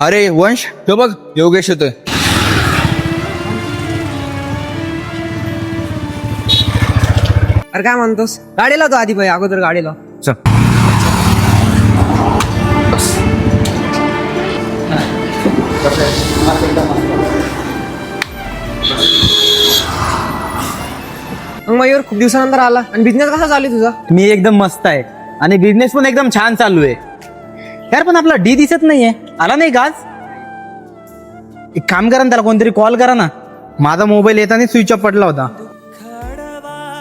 अरे वंश तो बघ योगेश येतोय. अरे काय म्हणतोस? गाडीला तो आधी भाई अगोदर गाडीला. चल. मग मयूर खूप दिवसानंतर आला. आणि बिझनेस कसा चालू आहे तुझा? मी एकदम मस्त आहे. आणि बिझनेस पण एकदम छान चालू आहे. यार पण आपला डी दिसत नाहीये. आला नाही का आज? एक काम करा ना त्याला कोणतरी कॉल करा ना. माझा मोबाईल येताना स्विच ऑफ पडला होता.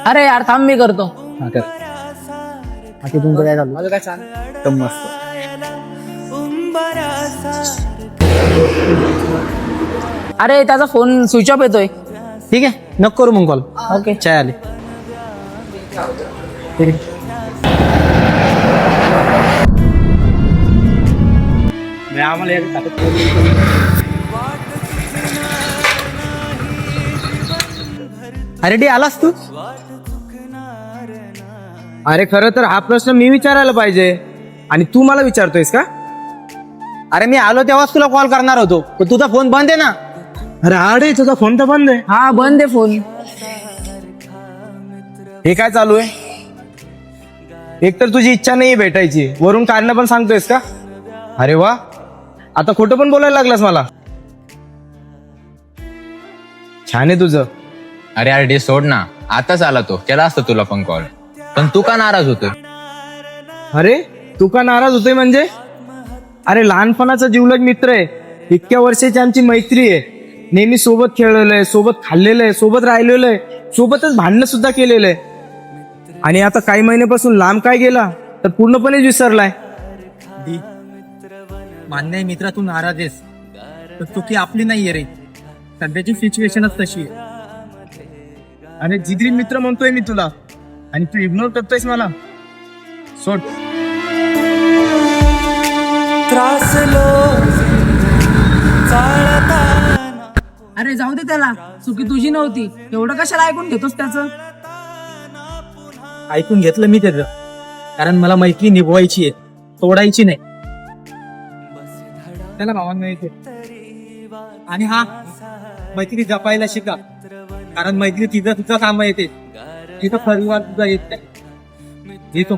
अरे यार थांब मी करतो. हा कर. बाकी तुमचं काय माझं काय एकदम मस्त. अरे त्याचा फोन स्विच ऑफ येतोय. ठीक आहे नको करू मग कॉल ओके चाय आले. अरे डी आलास तू? अरे खरं तर हा प्रश्न मी विचारायला पाहिजे. आणि तू मला विचारतोयस का? अरे मी आलो तेव्हाच तुला कॉल करणार होतो. पण तुझा फोन बंद आहे ना? अरे आडे तुझा फोन तर बंद आहे. हा बंद आहे फोन हे काय चालू आहे? एक तर तुझी इच्छा नाही भेटायची. वरून कारण पण सांगतोयस का? अरे वा. आता खोटं पण बोलायला लागलास मला. छान आहे तुझं. अरे अरे डे सोड ना. आताच आला तो. केला असता तुला पण कॉल पण तू का नाराज होतोय? अरे तू का नाराज होतोय म्हणजे? अरे लहानपणाचा जीवलग मित्र आहे. इतक्या वर्षाची आमची मैत्री आहे. नेहमी सोबत खेळलेलं आहे सोबत खाल्लेलं आहे सोबत राहिलेलं आहे सोबतच भांडणं सुद्धा केलेलं आहे. आणि आता काही महिन्यापासून लांब काय गेला तर पूर्णपणे विसरलाय. मान्य मित्रा तू नाराज आहेस. तर चुकी आपली नाहीये रे. सध्याची सिच्युएशनच तशी आहे. अरे जिद्री मित्र म्हणतोय मी तुला. आणि तू इग्नोर करतोयस मला. सोड. अरे जाऊ दे त्याला. चुकी तुझी नव्हती. एवढं कशाला ऐकून घेतोस त्याचं? ऐकून घेतलं मी त्याचं. कारण मला मैत्री निभवायची आहे. तोडायची नाही. त्याला भावांना येते. आणि हा मैत्री जपायला शिका. कारण मैत्री तिथं तुझं काम येते. तिथं परिवार तुझा येत नाही. येतो.